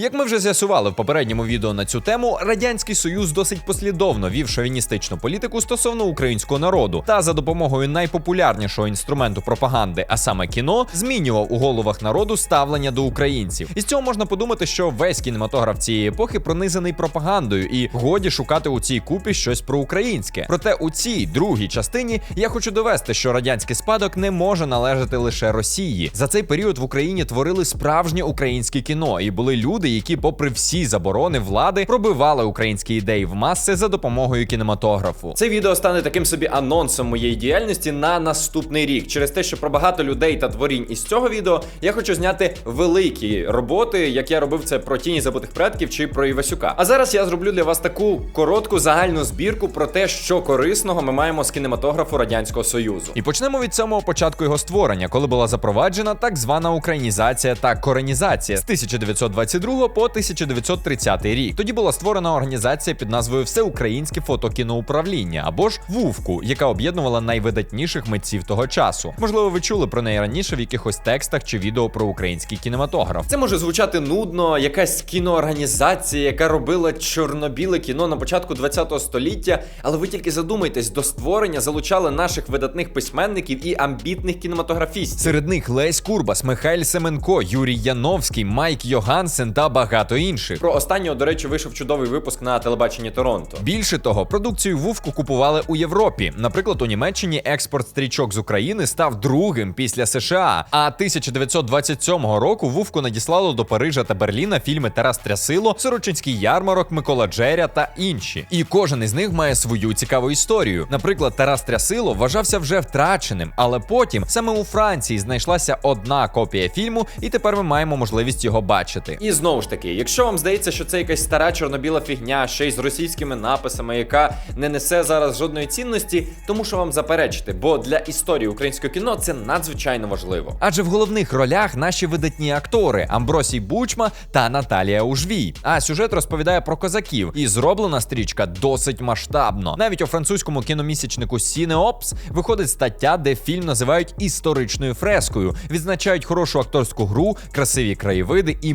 Як ми вже з'ясували в попередньому відео на цю тему, радянський союз досить послідовно вів шовіністичну політику стосовно українського народу та за допомогою найпопулярнішого інструменту пропаганди, а саме кіно, змінював у головах народу ставлення до українців. І з цього можна подумати, що весь кінематограф цієї епохи пронизаний пропагандою, і годі шукати у цій купі щось проукраїнське. Проте у цій другій частині я хочу довести, що радянський спадок не може належати лише Росії. За цей період в Україні творили справжнє українське кіно, і були люди, які, попри всі заборони влади, пробивали українські ідеї в маси за допомогою кінематографу. Це відео стане таким собі анонсом моєї діяльності на наступний рік. Через те, що про багато людей та творінь із цього відео я хочу зняти великі роботи, як я робив це про тіні забутих предків чи про Івасюка. А зараз я зроблю для вас таку коротку загальну збірку про те, що корисного ми маємо з кінематографу радянського союзу. І почнемо від самого початку його створення, коли була запроваджена так звана українізація та коренізація з 1922 по 1930 рік. Тоді була створена організація під назвою Всеукраїнське фотокіноуправління або ж ВУВКу, яка об'єднувала найвидатніших митців того часу. Можливо, ви чули про неї раніше в якихось текстах чи відео про український кінематограф. Це може звучати нудно, якась кіноорганізація, яка робила чорно-біле кіно на початку 20 століття. Але ви тільки задумайтесь, до створення залучали наших видатних письменників і амбітних кінематографістів. Серед них Лесь Курбас, Михайль Семенко, Юрій Яновський, Майк Йогансен та багато інших. Про останнього, до речі, вийшов чудовий випуск на телебаченні Торонто. Більше того, продукцію Вувку купували у Європі. Наприклад, у Німеччині експорт стрічок з України став другим після США. А 1927 року Вувку надіслало до Парижа та Берліна фільми Тарас Трясило, Сорочинський ярмарок, Микола Джеря та інші. І кожен із них має свою цікаву історію. Наприклад, Тарас Трясило вважався вже втраченим, але потім саме у Франції знайшлася одна копія фільму, і тепер ми маємо можливість його бачити. І знову ж таки, якщо вам здається, що це якась стара чорно-біла фігня, ще й з російськими написами, яка не несе зараз жодної цінності, тому що вам заперечити, бо для історії українського кіно це надзвичайно важливо. Адже в головних ролях наші видатні актори Амбросій Бучма та Наталія Ужвій. А сюжет розповідає про козаків, і зроблена стрічка досить масштабно. Навіть у французькому кіномісячнику Сінеопс виходить стаття, де фільм називають історичною фрескою, відзначають хорошу акторську гру, красиві краєвиди і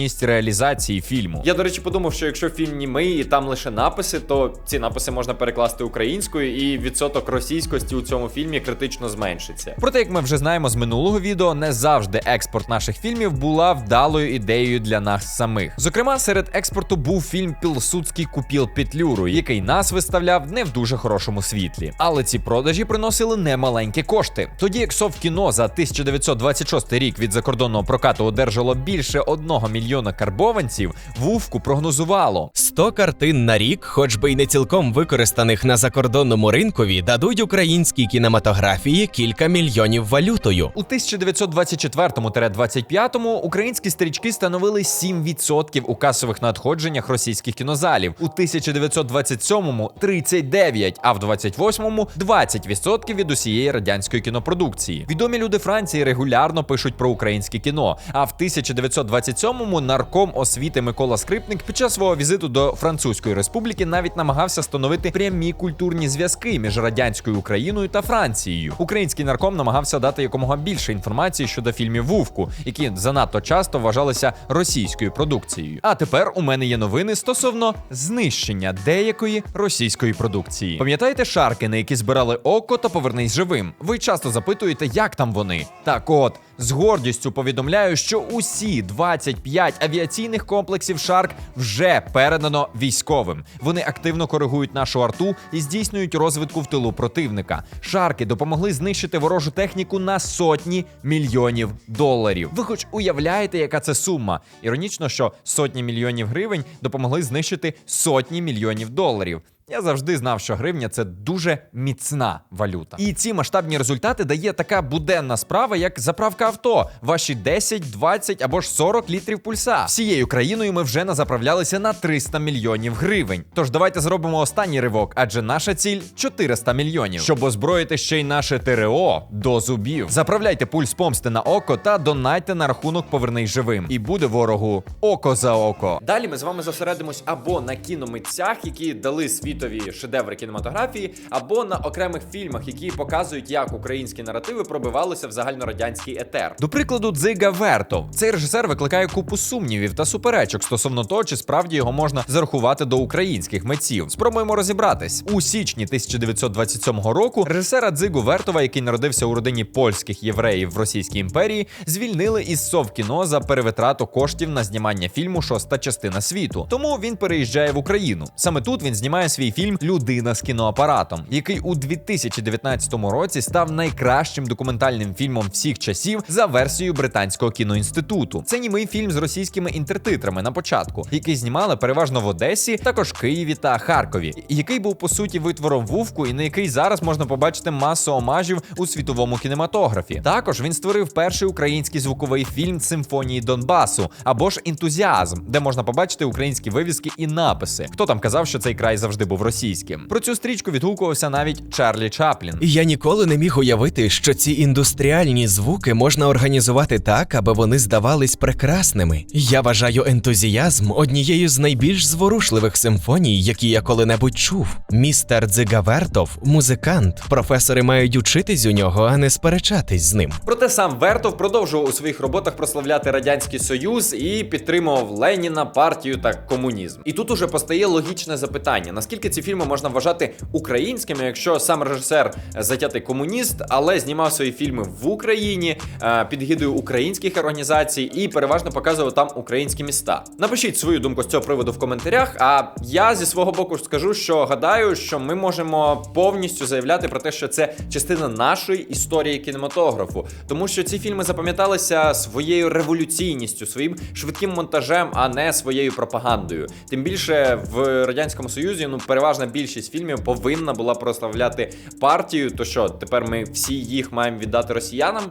могутність реалізації фільму. Я, до речі, подумав, що якщо фільм німий і там лише написи, то ці написи можна перекласти українською, і відсоток російськості у цьому фільмі критично зменшиться. Проте, як ми вже знаємо з минулого відео, не завжди експорт наших фільмів була вдалою ідеєю для нас самих. Зокрема, серед експорту був фільм Пілсудський купіл Петлюру, який нас виставляв не в дуже хорошому світлі. Але ці продажі приносили немаленькі кошти. Тоді як Совкіно за 1926 рік від закордонного прокату одержало більше одного мільйона карбованців, Вувку прогнозувало. 100 картин на рік, хоч би й не цілком використаних на закордонному ринкові, дадуть українській кінематографії кілька мільйонів валютою. У 1924-25 українські стрічки становили 7% у касових надходженнях російських кінозалів. У 1927-му 39%, а в 28-му 20% від усієї радянської кінопродукції. Відомі люди Франції регулярно пишуть про українське кіно. А в 1927-му нарком освіти Микола Скрипник під час свого візиту до Французької республіки навіть намагався встановити прямі культурні зв'язки між радянською Україною та Францією. Український нарком намагався дати якомога більше інформації щодо фільмів Вувку, які занадто часто вважалися російською продукцією. А тепер у мене є новини стосовно знищення деякої російської продукції. Пам'ятаєте шарки, на які збирали око та повернись живим? Ви часто запитуєте, як там вони? Так от. З гордістю повідомляю, що усі 25 авіаційних комплексів Шарк вже передано військовим. Вони активно коригують нашу арту і здійснюють розвитку в тилу противника. Шарки допомогли знищити ворожу техніку на сотні мільйонів доларів. Ви хоч уявляєте, яка це сума? Іронічно, що сотні мільйонів гривень допомогли знищити сотні мільйонів доларів. Я завжди знав, що гривня це дуже міцна валюта. І ці масштабні результати дає така буденна справа, як заправка авто. Ваші 10, 20 або ж 40 літрів пульса. Всією країною ми вже назаправлялися на 300 мільйонів гривень. Тож давайте зробимо останній ривок, адже наша ціль 400 мільйонів. Щоб озброїти ще й наше ТРО до зубів. Заправляйте пульс помсти на око та донайте на рахунок повернись живим. І буде ворогу око за око. Далі ми з вами зосередимось або на кіномитцях, які дали світу культові шедеври кінематографії, або на окремих фільмах, які показують, як українські наративи пробивалися в загальнорадянський етер. До прикладу, Дзига Вертов. Цей режисер викликає купу сумнівів та суперечок стосовно того, чи справді його можна зарахувати до українських митців. Спробуємо розібратись у січні 1927 року. Режисера Дзигу Вертова, який народився у родині польських євреїв в Російській імперії, звільнили із Совкіно за перевитрату коштів на знімання фільму Шоста частина світу. Тому він переїжджає в Україну. Саме тут він знімає свій фільм Людина з кіноапаратом, який у 2019 році став найкращим документальним фільмом всіх часів за версією британського кіноінституту. Це німий фільм з російськими інтертитрами на початку, який знімали переважно в Одесі, також Києві та Харкові, який був по суті витвором вувку, і на який зараз можна побачити масу омажів у світовому кінематографі. Також він створив перший український звуковий фільм Симфонії Донбасу або ж Ентузіазм, де можна побачити українські вивіски і написи. Хто там казав, що цей край завжди був російським? Про цю стрічку відгукувався навіть Чарлі Чаплін. Я ніколи не міг уявити, що ці індустріальні звуки можна організувати так, аби вони здавались прекрасними. Я вважаю ентузіазм однією з найбільш зворушливих симфоній, які я коли-небудь чув. Містер Дзигавертов музикант. Професори мають учитись у нього, а не сперечатись з ним. Проте сам Вертов продовжував у своїх роботах прославляти радянський союз і підтримував Леніна, партію та комунізм. І тут уже постає логічне запитання: наскільки ці фільми можна вважати українськими, якщо сам режисер е, затятий комуніст, але знімав свої фільми в Україні е, під гідою українських організацій і переважно показував там українські міста. Напишіть свою думку з цього приводу в коментарях. А я зі свого боку скажу, що гадаю, що ми можемо повністю заявляти про те, що це частина нашої історії кінематографу, тому що ці фільми запам'яталися своєю революційністю, своїм швидким монтажем, а не своєю пропагандою. Тим більше в радянському союзі ну переважна більшість фільмів повинна була прославляти партію. То що тепер ми всі їх маємо віддати росіянам?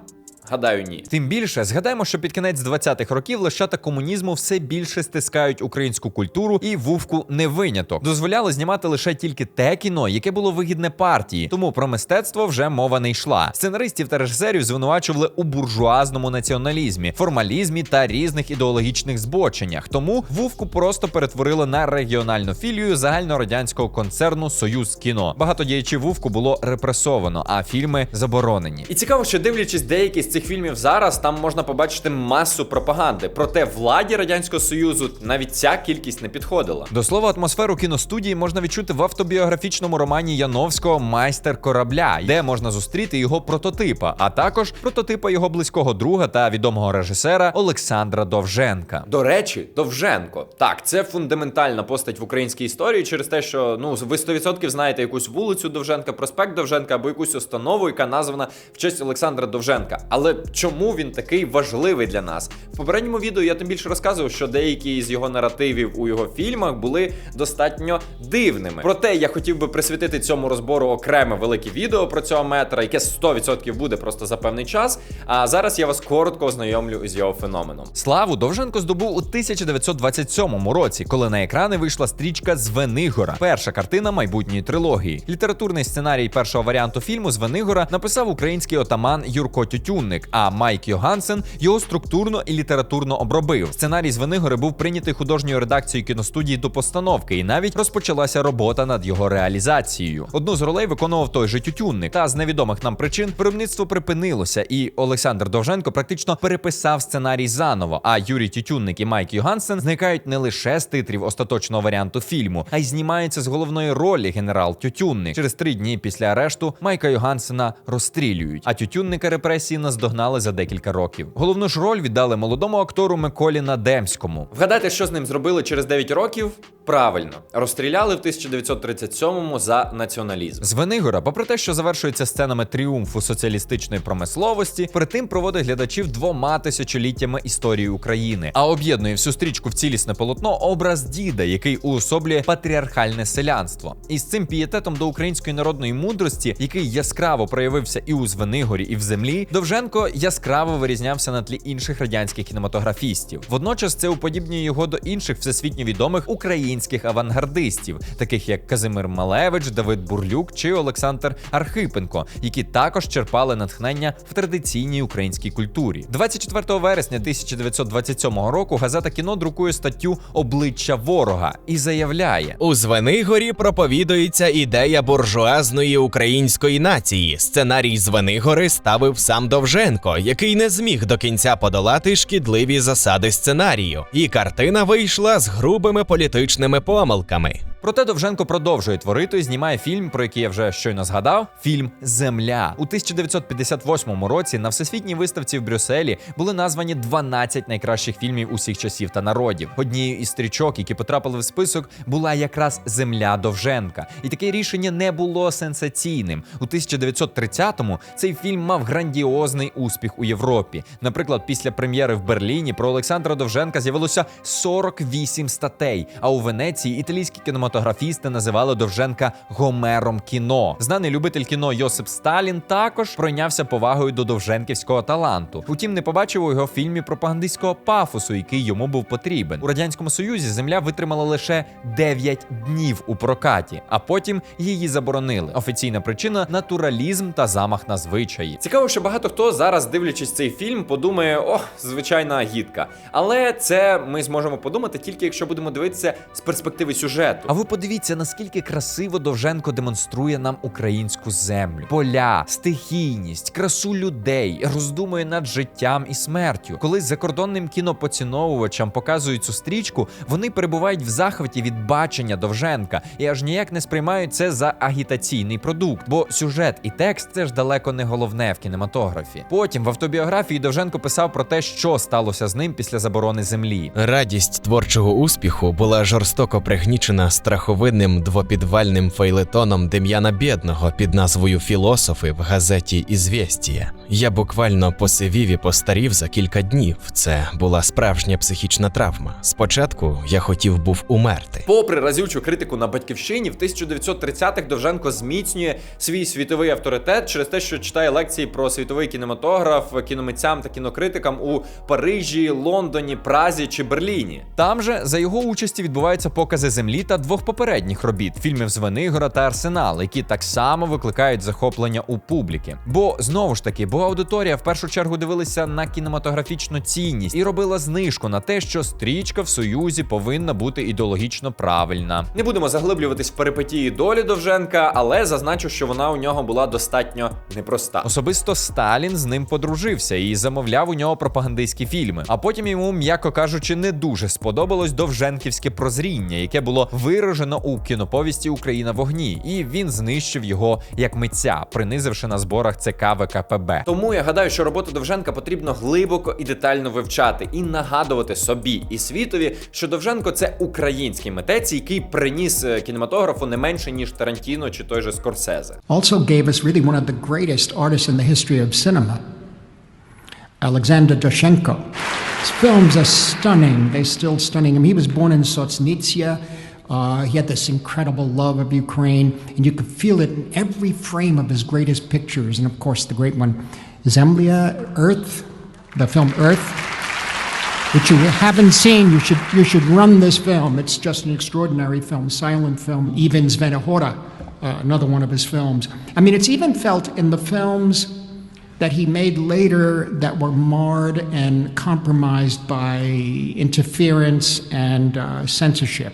Гадаю, ні. Тим більше згадаємо, що під кінець 20-х років лещата комунізму все більше стискають українську культуру, і вувку не виняток. Дозволяли знімати лише тільки те кіно, яке було вигідне партії. Тому про мистецтво вже мова не йшла. Сценаристів та режисерів звинувачували у буржуазному націоналізмі, формалізмі та різних ідеологічних збоченнях. Тому вувку просто перетворили на регіональну філію загальнорадянського концерну Союз кіно. Багато діячів вувку було репресовано, а фільми заборонені. І цікаво, що дивлячись деякі з цих фільмів зараз, там можна побачити масу пропаганди. Проте владі радянського союзу навіть ця кількість не підходила. До слова, атмосферу кіностудії можна відчути в автобіографічному романі Яновського Майстер корабля, де можна зустріти його прототипа, а також прототипа його близького друга та відомого режисера Олександра Довженка. До речі, Довженко. Так, це фундаментальна постать в українській історії через те, що ну ви 100% знаєте якусь вулицю Довженка, проспект Довженка або якусь установу, яка названа в честь Олександра Довженка. Але чому він такий важливий для нас? В попередньому відео я тим більше розказував, що деякі з його наративів у його фільмах були достатньо дивними. Проте я хотів би присвятити цьому розбору окреме велике відео про цього метра, яке 100% буде просто за певний час. А зараз я вас коротко ознайомлю з його феноменом. Славу Довженко здобув у 1927 році, коли на екрани вийшла стрічка Звенигора, перша картина майбутньої трилогії. Літературний сценарій першого варіанту фільму Звенигора написав український отаман Юрко Тютюнник, а Майк Йогансен його структурно і літературно обробив. Сценарій Звенигори був прийнятий художньою редакцією кіностудії до постановки, і навіть розпочалася робота над його реалізацією. Одну з ролей виконував той же Тютюнник. Та з невідомих нам причин виробництво припинилося, і Олександр Довженко практично переписав сценарій заново. А Юрій Тютюнник і Майк Йогансен зникають не лише з титрів остаточного варіанту фільму, а й знімаються з головної ролі генерал Тютюнник. Через три дні після арешту Майка Йогансена розстрілюють, а Тютюнника репресії наздогнали за декілька років. Головну ж роль віддали молодому актору Миколі Надемському. Вгадайте, що з ним зробили через 9 років? Правильно, розстріляли в 1937-му за націоналізм. Звенигора, попри те, що завершується сценами тріумфу соціалістичної промисловості, перед тим проводить глядачів двома тисячоліттями історії України, а об'єднує всю стрічку в цілісне полотно образ діда, який уособлює патріархальне селянство. І з цим пієтетом до української народної мудрості, який яскраво проявився і у Звенигорі, і в землі, Довженко яскраво вирізнявся на тлі інших радянських кінематографістів. Водночас це уподібнює його до інших всесвітньо відомих українських українських авангардистів, таких як Казимир Малевич, Давид Бурлюк чи Олександр Архипенко, які також черпали натхнення в традиційній українській культурі. 24 вересня 1927 року газета кіно друкує статтю Обличчя ворога і заявляє. У Звенигорі проповідується ідея буржуазної української нації. Сценарій Звенигори ставив сам Довженко, який не зміг до кінця подолати шкідливі засади сценарію. І картина вийшла з грубими політичними помилками. Проте Довженко продовжує творити і знімає фільм, про який я вже щойно згадав. Фільм Земля у 1958 році на всесвітній виставці в Брюсселі були названі 12 найкращих фільмів усіх часів та народів. Однією із стрічок, які потрапили в список, була якраз Земля Довженка. І таке рішення не було сенсаційним. У 1930-му цей фільм мав грандіозний успіх у Європі. Наприклад, після прем'єри в Берліні про Олександра Довженка з'явилося 48 статей. А у Венеції італійські кінематографісти називали Довженка Гомером кіно. Знаний любитель кіно Йосип Сталін також пройнявся повагою до довженківського таланту. Утім, не побачив у його фільмі пропагандистського пафосу, який йому був потрібен. У радянському союзі земля витримала лише 9 днів у прокаті, а потім її заборонили. Офіційна причина натуралізм та замах на звичаї. Цікаво, що багато хто зараз, дивлячись цей фільм, подумає: о, звичайна гідка. Але це ми зможемо подумати тільки якщо будемо дивитися з перспективи сюжету. А ви подивіться, наскільки красиво Довженко демонструє нам українську землю, поля, стихійність, красу людей, роздумує над життям і смертю. Коли закордонним кінопоціновувачам показують цю стрічку, вони перебувають в захваті від бачення Довженка і аж ніяк не сприймають це за агітаційний продукт, бо сюжет і текст це ж далеко не головне в кінематографі. Потім в автобіографії Довженко писав про те, що сталося з ним після заборони землі. Радість творчого успіху була жорстоко пригнічена страховидним двопідвальним фейлетоном Дем'яна Бєдного під назвою Філософи в газеті Ізвєстія. Я буквально посивів і постарів за кілька днів. Це була справжня психічна травма. Спочатку я хотів був умерти. Попри разючу критику на батьківщині, в 1930-х Довженко зміцнює свій світовий авторитет через те, що читає лекції про світовий кінематограф кіномитцям та кінокритикам у Парижі, Лондоні, Празі чи Берліні. Там же за його участі відбуваються покази землі та двох попередніх робіт фільмів Звенигора та Арсенал, які так само викликають захоплення у публіки. Бо знову ж таки, бо аудиторія в першу чергу дивилася на кінематографічну цінність і робила знижку на те, що стрічка в союзі повинна бути ідеологічно правильна. Не будемо заглиблюватись в перипетії долі Довженка, але зазначу, що вона у нього була достатньо непроста. Особисто Сталін з ним подружився і замовляв у нього пропагандистські фільми. А потім йому, м'яко кажучи, не дуже сподобалось довженківське прозріння, яке було виражено у кіноповісті Україна в вогні, і він знищив його як митця, принизивши на зборах ЦК ВКПБ. Тому я гадаю, що роботу Довженка потрібно глибоко і детально вивчати і нагадувати собі і світові, що Довженко це український митець, який приніс е, кінематографу не менше ніж Тарантіно чи той же Скорсезе. also gave us really one of the greatest artists in the history of cinema, Alexander Doshenko. His films are stunning. They're still stunning. I mean, he was born in Sotsnitsia. Uh, he had this incredible love of Ukraine, and you could feel it in every frame of his greatest pictures. And of course, the great one, Zemlya, Earth, the film Earth, which you haven't seen, you should you should run this film. It's just an extraordinary film, silent film. Even Svenahora, uh, another one of his films. I mean, it's even felt in the films that he made later that were marred and compromised by interference and uh, censorship.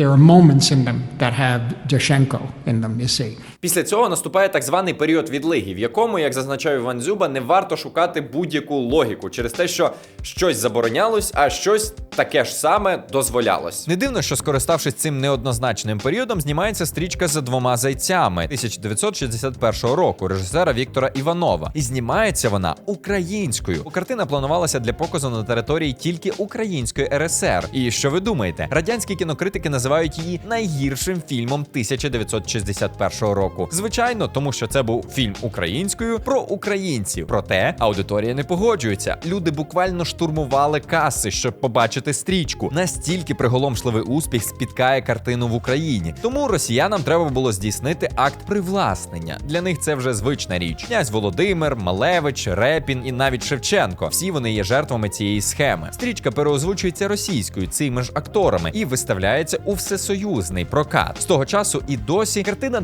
There are moments in them that have Doshenko in them, you see. Після цього наступає так званий період відлиги, в якому, як зазначає Іван Дзюба, не варто шукати будь-яку логіку через те, що щось заборонялось, а щось таке ж саме дозволялось. Не дивно, що скориставшись цим неоднозначним періодом, знімається стрічка за двома зайцями 1961 року режисера Віктора Іванова. І знімається вона українською. Картина планувалася для показу на території тільки української РСР. І що ви думаєте? Радянські кінокритики називають її найгіршим фільмом 1961 року. Року. Звичайно, тому що це був фільм українською про українців. Проте аудиторія не погоджується. Люди буквально штурмували каси, щоб побачити стрічку. Настільки приголомшливий успіх спіткає картину в Україні. Тому росіянам треба було здійснити акт привласнення. Для них це вже звична річ. Князь Володимир, Малевич, Репін і навіть Шевченко. Всі вони є жертвами цієї схеми. Стрічка переозвучується російською цими ж акторами і виставляється у всесоюзний прокат. З того часу і досі картина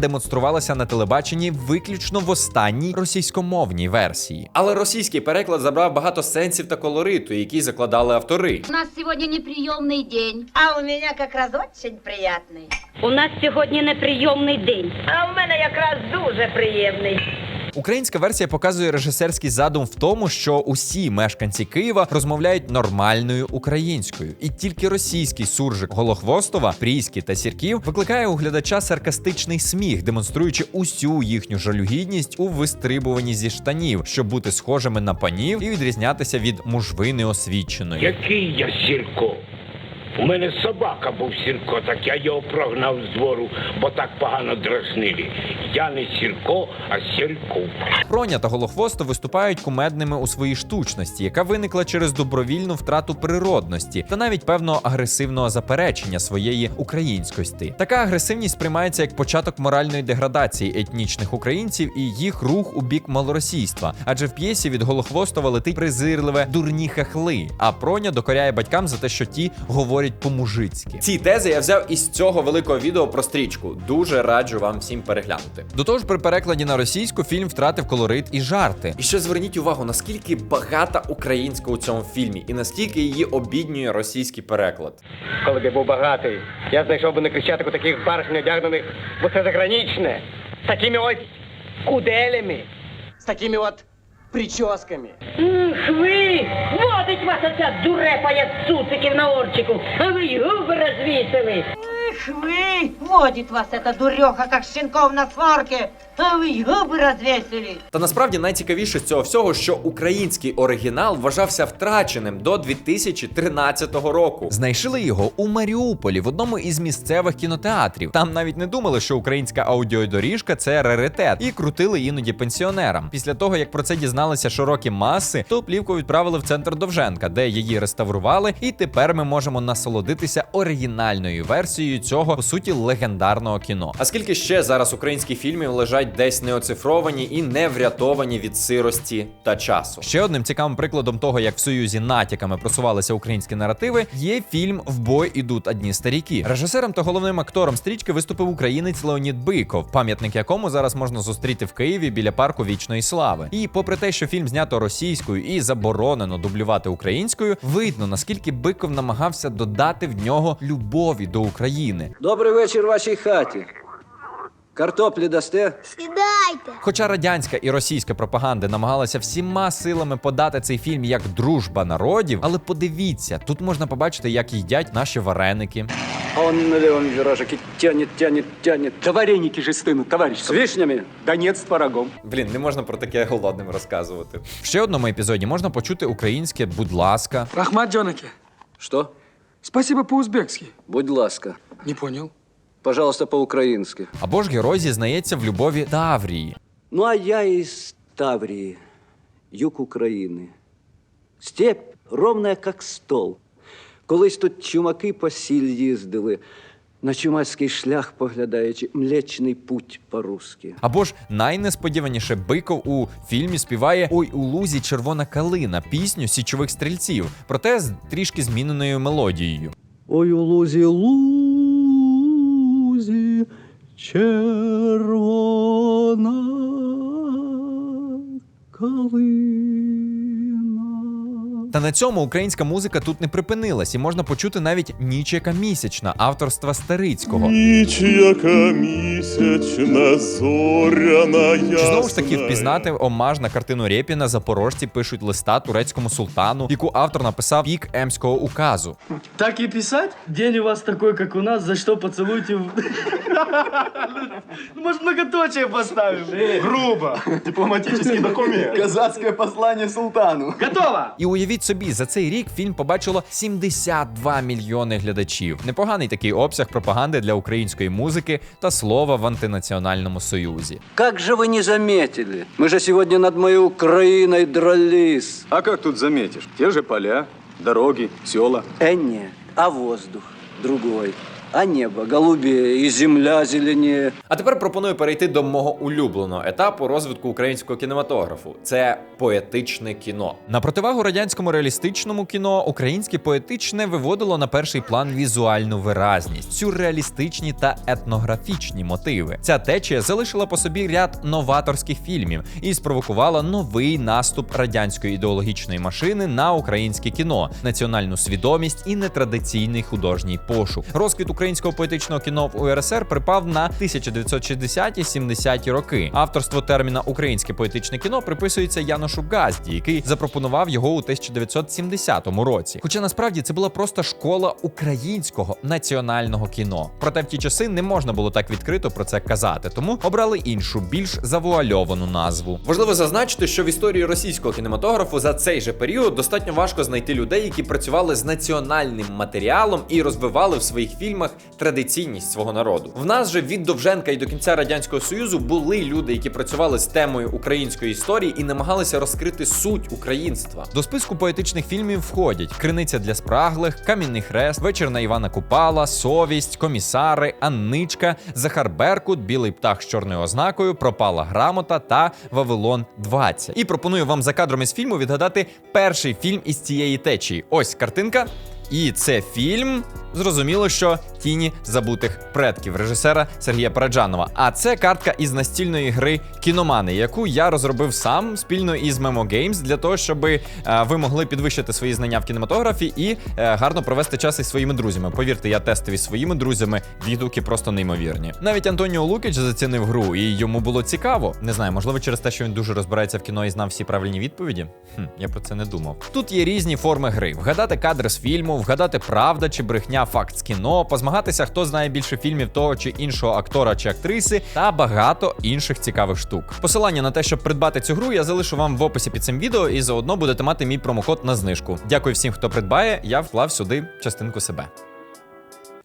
демонструвалася на телебаченні виключно в останній російськомовній версії. Але російський переклад забрав багато сенсів та колориту, які закладали автори. У нас сьогодні неприйомний день. А у мене якраз дуже приємний. У нас сьогодні неприйомний день. А у мене якраз дуже приємний. Українська версія показує режисерський задум в тому, що усі мешканці Києва розмовляють нормальною українською, і тільки російський суржик Голохвостова, Пріськи та Сірків викликає у глядача саркастичний сміх, демонструючи усю їхню жалюгідність у вистрибуванні зі штанів, щоб бути схожими на панів і відрізнятися від мужвини освіченої. Який я Сірко? У мене собака був Сірко, так я його прогнав з двору, бо так погано дразнили. Я не Сірко, а Сірко. Проня та Голохвосто виступають кумедними у своїй штучності, яка виникла через добровільну втрату природності та навіть певного агресивного заперечення своєї українськості. Така агресивність сприймається як початок моральної деградації етнічних українців і їх рух у бік малоросійства. Адже в п'єсі від Голохвостова летить презирливе дурні хахли, а Проня докоряє батькам за те, що ті говорять по-мужицьки. Ці тези я взяв із цього великого відео про стрічку. Дуже раджу вам всім переглянути. До того ж, при перекладі на російську фільм втратив колорит і жарти. І ще зверніть увагу, наскільки багата українська у цьому фільмі, і наскільки її обіднює російський переклад. Коли б я був багатий, я знайшов би на Крещатику таких барышень одягнених в усе заграничне, з такими ось куделями, з такими от прическами. Ах ви! Водить вас оця дурепа цуциків на орчику, а ви й губи розвісили. Эх вы, водит вас эта дуреха, как щенков на сварке. А вы и губы развесили. Та насправді найцікавіше з цього всього, що український оригінал вважався втраченим до 2013 року. Знайшли його у Маріуполі в одному із місцевих кінотеатрів. Там навіть не думали, що українська аудіодоріжка це раритет, і крутили іноді пенсіонерам. Після того, як про це дізналися широкі маси, то плівку відправили в центр Довженка, де її реставрували, і тепер ми можемо насолодитися оригінальною версією цього по суті легендарного кіно. А скільки ще зараз українських фільмів лежать десь неоцифровані і не врятовані від сирості та часу? Ще одним цікавим прикладом того, як в союзі натяками просувалися українські наративи, є фільм В бой ідуть одні старіки. Режисером та головним актором стрічки виступив українець Леонід Биков, пам'ятник якому зараз можна зустріти в Києві біля парку вічної слави. І попри те, що фільм знято російською і заборонено дублювати українською, видно наскільки Биков намагався додати в нього любові до України. Добрий вечір вашій хаті. Картоплі дасте? Хоча радянська і російська пропаганди намагалися всіма силами подати цей фільм як дружба народів, але подивіться, тут можна побачити, як їдять наші вареники. А он на левом виражике тянет, тянет, тянет. Да вареники же стынут, товарищ. С вишнями? Да нет, с творогом. Блін, не можна про таке голодним розказувати. В ще одному епізоді можна почути українське, будь ласка. Рахмат Джонаки, Что? спасибо по-узбекски. Будь ласка. Не понял. Пожалуйста, по-украински. Або ж герой зізнається в любові Таврії. Ну, а я из Таврии, юг України. Степь ровная, как стол. Колись тут чумаки по сіль їздили, на чумацький шлях поглядаючи, млечний путь по-русски. Або ж найнесподіваніше Биков у фільмі співає Ой у лузі червона калина пісню січових стрільців, проте з трішки зміненою мелодією. Ой у лузі лузі червона калина. Та на цьому українська музика тут не припинилась, і можна почути навіть ніч яка місячна авторства Старицького. Ніч, яка місячна, зоряна Чи знову ж таки впізнати омаж на картину Рєпіна запорожці пишуть листа турецькому султану, яку автор написав пік емського указу. Так и писать? День у вас такой, как у нас, за что поцелуйте... в- Ну, Может, многоточие поставим? Грубо. Дипломатический документ. Казацкое послание султану. Готово! І уявіть Уявіть собі, за цей рік фільм побачило 72 мільйони глядачів. Непоганий такий обсяг пропаганди для української музики та слова в антинаціональному союзі. Как же вы не заметили? Мы же сегодня над моей Украиной дрались. А как тут заметишь? Те же поля, дороги, села. Э, нет, а воздух другой. А небо голубее и земля зеленее. А тепер пропоную перейти до мого улюбленого етапу розвитку українського кінематографу. Це поетичне кіно. На противагу радянському реалістичному кіно, українське поетичне виводило на перший план візуальну виразність, сюрреалістичні та етнографічні мотиви. Ця течія залишила по собі ряд новаторських фільмів і спровокувала новий наступ радянської ідеологічної машини на українське кіно, національну свідомість і нетрадиційний художній пошук. Розквіт українського поетичного кіно в УРСР припав на 1960-70-ті роки. Авторство терміна українське поетичне кіно приписується Яношу Газді, який запропонував його у 1970 році. Хоча насправді це була просто школа українського національного кіно. Проте в ті часи не можна було так відкрито про це казати, тому обрали іншу, більш завуальовану назву. Важливо зазначити, що в історії російського кінематографу за цей же період достатньо важко знайти людей, які працювали з національним матеріалом і розвивали в своїх фільмах традиційність свого народу. В нас же від Довженка і до кінця радянського союзу були люди, які працювали з темою української історії і намагалися розкрити суть українства. До списку поетичних фільмів входять Криниця для спраглих, Кам'яний хрест, Вечір на Івана Купала, Совість, Комісари, Анничка, Захар Беркут, Білий птах з чорною ознакою, Пропала грамота та Вавилон 20. І пропоную вам за кадром із фільму відгадати перший фільм із цієї течії. Ось картинка. І це фільм. Зрозуміло, що тіні забутих предків режисера Сергія Параджанова. А це картка із настільної гри Кіномани, яку я розробив сам спільно із Memo Games для того, щоб е, ви могли підвищити свої знання в кінематографі і е, гарно провести час із своїми друзями. Повірте, я тестив із своїми друзями. Відгуки просто неймовірні. Навіть Антоніо Лукіч зацінив гру, і йому було цікаво. Не знаю, можливо, через те, що він дуже розбирається в кіно і знав всі правильні відповіді. Хм, я про це не думав. Тут є різні форми гри: вгадати кадри з фільму, вгадати правда чи брехня факт з кіно, позмагатися, хто знає більше фільмів того чи іншого актора чи актриси, та багато інших цікавих штук. Посилання на те, щоб придбати цю гру, я залишу вам в описі під цим відео, і заодно будете мати мій промокод на знижку. Дякую всім, хто придбає. Я вклав сюди частинку себе.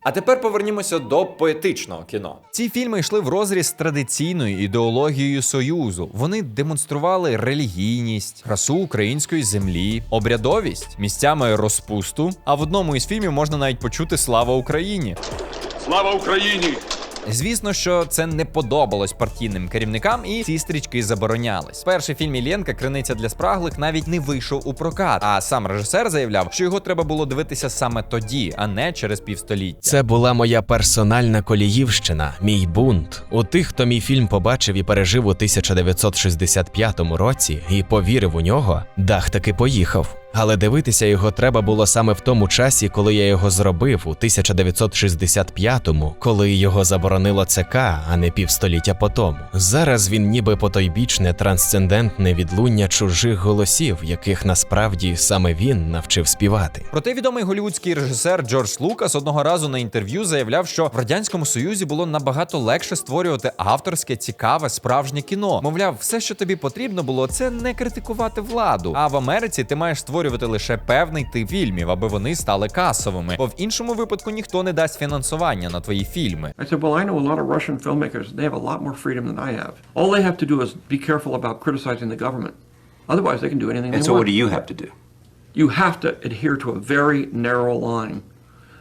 А тепер повернімося до поетичного кіно. Ці фільми йшли в розріз з традиційною ідеологією союзу. Вони демонстрували релігійність, красу української землі, обрядовість, місцями розпусту. А в одному із фільмів можна навіть почути Слава Україні. Слава Україні! Звісно, що це не подобалось партійним керівникам, і ці стрічки заборонялись. Перший фільм Ілєнка Криниця для спраглих навіть не вийшов у прокат. А сам режисер заявляв, що його треба було дивитися саме тоді, а не через півстоліття. Це була моя персональна коліївщина, мій бунт. У тих, хто мій фільм побачив і пережив у 1965 році і повірив у нього, дах таки поїхав. Але дивитися його треба було саме в тому часі, коли я його зробив, у 1965-му, коли його заборонило ЦК, а не півстоліття по тому. Зараз він ніби потойбічне трансцендентне відлуння чужих голосів, яких насправді саме він навчив співати. Проте відомий голівудський режисер Джордж Лукас одного разу на інтерв'ю заявляв, що в радянському союзі було набагато легше створювати авторське, цікаве, справжнє кіно. Мовляв, все, що тобі потрібно було, це не критикувати владу. А в Америці ти маєш створювати лише певний тип фільмів, аби вони стали касовими. Бо в іншому випадку ніхто не дасть фінансування на твої фільми. I said, well, I know a lot of Russian filmmakers. They have a lot more freedom than I have. All they have to do is be careful about criticizing the government. Otherwise, they can do anything And they so want. what do you have to do? You have to adhere to a very narrow line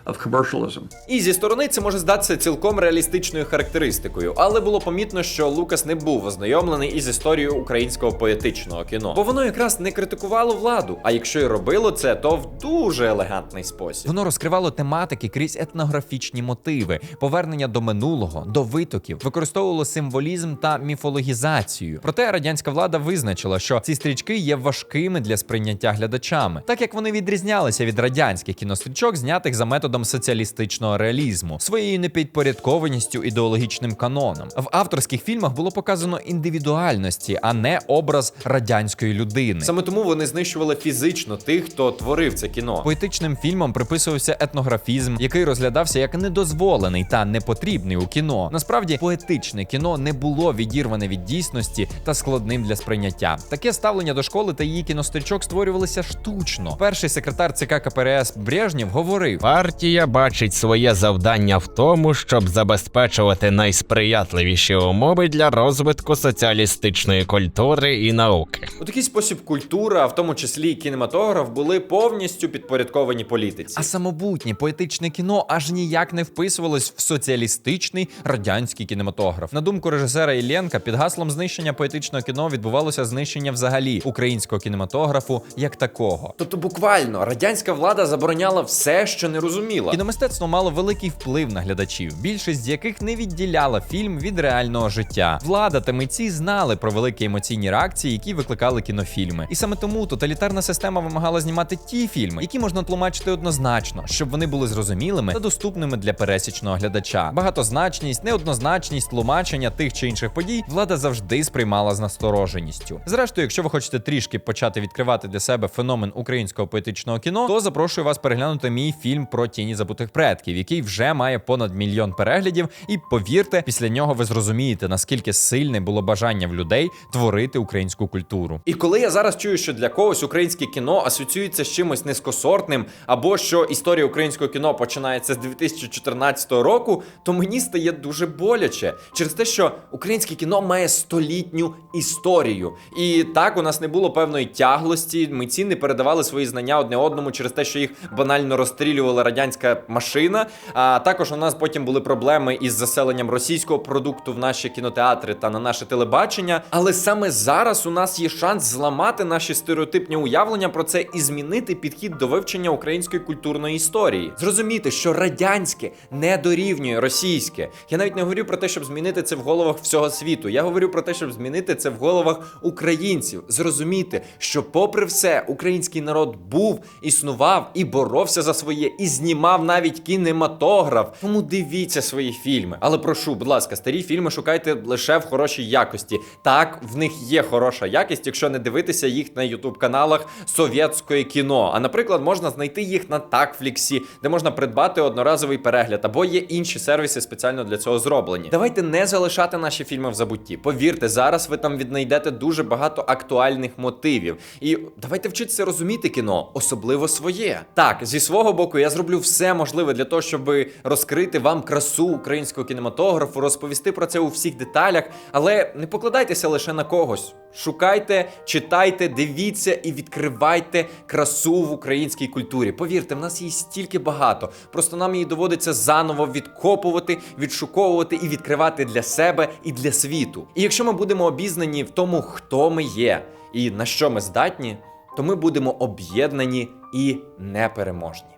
of commercialism. І зі сторони це може здатися цілком реалістичною характеристикою, але було помітно, що Лукас не був ознайомлений із історією українського поетичного кіно, бо воно якраз не критикувало владу. А якщо й робило це, то в дуже елегантний спосіб. Воно розкривало тематики крізь етнографічні мотиви, повернення до минулого, до витоків, використовувало символізм та міфологізацію. Проте радянська влада визначила, що ці стрічки є важкими для сприйняття глядачами, так як вони відрізнялися від радянських кінострічок, знятих за методом методом соціалістичного реалізму, своєю непідпорядкованістю ідеологічним канонам. В авторських фільмах було показано індивідуальності, а не образ радянської людини. Саме тому вони знищували фізично тих, хто творив це кіно. Поетичним фільмам приписувався етнографізм, який розглядався як недозволений та непотрібний у кіно. Насправді, поетичне кіно не було відірване від дійсності та складним для сприйняття. Таке ставлення до школи та її кінострічок створювалося штучно. Перший секретар ЦК КПРС Брежнєв говорив: Партія бачить своє завдання в тому, щоб забезпечувати найсприятливіші умови для розвитку соціалістичної культури і науки. У такий спосіб культура, а в тому числі і кінематограф, були повністю підпорядковані політиці. А самобутнє поетичне кіно аж ніяк не вписувалось в соціалістичний радянський кінематограф. На думку режисера Іллєнка, під гаслом знищення поетичного кіно відбувалося знищення взагалі українського кінематографу як такого. Тобто, буквально радянська влада забороняла все, що не розуміла. Кіномистецтво мало великий вплив на глядачів, більшість з яких не відділяла фільм від реального життя. Влада та митці знали про великі емоційні реакції, які викликали кінофільми. І саме тому тоталітарна система вимагала знімати ті фільми, які можна тлумачити однозначно, щоб вони були зрозумілими та доступними для пересічного глядача. Багатозначність, неоднозначність тлумачення тих чи інших подій влада завжди сприймала з настороженістю. Зрештою, якщо ви хочете трішки почати відкривати для себе феномен українського поетичного кіно, то запрошую вас переглянути мій фільм про тіні забутих предків, який вже має понад мільйон переглядів. І повірте, після нього ви зрозумієте, наскільки сильне було бажання в людей творити українську культуру. І коли я зараз чую, що для когось українське кіно асоціюється з чимось низькосортним, або що історія українського кіно починається з 2014 року, то мені стає дуже боляче через те, що українське кіно має столітню історію. І так у нас не було певної тяглості. Митці не передавали свої знання одне одному через те, що їх банально розстрілювала радянська машина. А також у нас потім були проблеми із заселенням російського продукту в наші кінотеатри та на наше телебачення. Але саме зараз у нас є шанс зламати наші стереотипні уявлення про це і змінити підхід до вивчення української культурної історії. Зрозуміти, що радянське не дорівнює російське. Я навіть не говорю про те, щоб змінити це в головах всього світу. Я говорю про те, щоб змінити це в головах українців. Зрозуміти, що, попри все, український народ був, існував і боровся за своє, і знімав навіть кінематограф. Тому дивіться свої фільми. Але прошу, будь ласка, старі фільми шукайте лише в хорошій якості. Так, в них є хороша якість, якщо не дивитися їх на ютуб каналах совєтської кіно. А наприклад, можна знайти їх на такфліксі, де можна придбати одноразовий перегляд, або є інші сервіси спеціально для цього зроблені. Давайте не залишати наші фільми в забутті. Повірте, зараз ви там віднайдете дуже багато актуальних мотивів. І давайте вчитися розуміти кіно, особливо своє. Так, зі свого боку, я зроблю все можливе для того, щоб розкрити вам красу українського кінематографу, розповісти про це у всіх деталях, але не покладайтеся лише на когось. Шукайте, читайте, дивіться і відкривайте красу в українській культурі. Повірте, в нас її стільки багато. Просто нам її доводиться заново відкопувати, відшуковувати і відкривати для себе і для світу. І якщо ми будемо обізнані в тому, хто ми є і на що ми здатні, то ми будемо об'єднані і непереможні.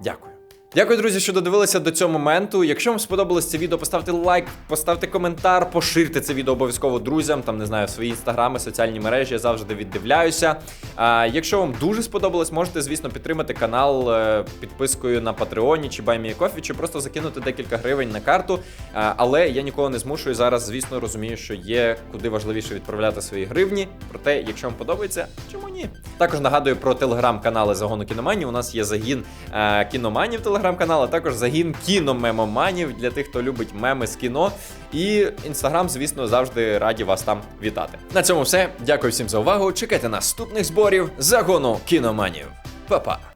Дякую. Дякую, друзі, що додивилися до цього моменту. Якщо вам сподобалось це відео, поставте лайк, поставте коментар, поширте це відео обов'язково друзям, там не знаю, свої інстаграми, соціальні мережі, я завжди віддивляюся. А якщо вам дуже сподобалось, можете, звісно, підтримати канал е, підпискою на Патреоні чи BuyMeACoffee, чи просто закинути декілька гривень на карту. Але я нікого не змушую. Зараз, звісно, розумію, що є куди важливіше відправляти свої гривні. Проте, якщо вам подобається, чому ні? Також нагадую про телеграм-канали загону кіноманів. У нас є загін е, кіноманів телеграм-канал, а також загін кіномемоманів для тих, хто любить меми з кіно. І інстаграм, звісно, завжди раді вас там вітати. На цьому все. Дякую всім за увагу. Чекайте наступних зборів загону кіноманів. Па-па!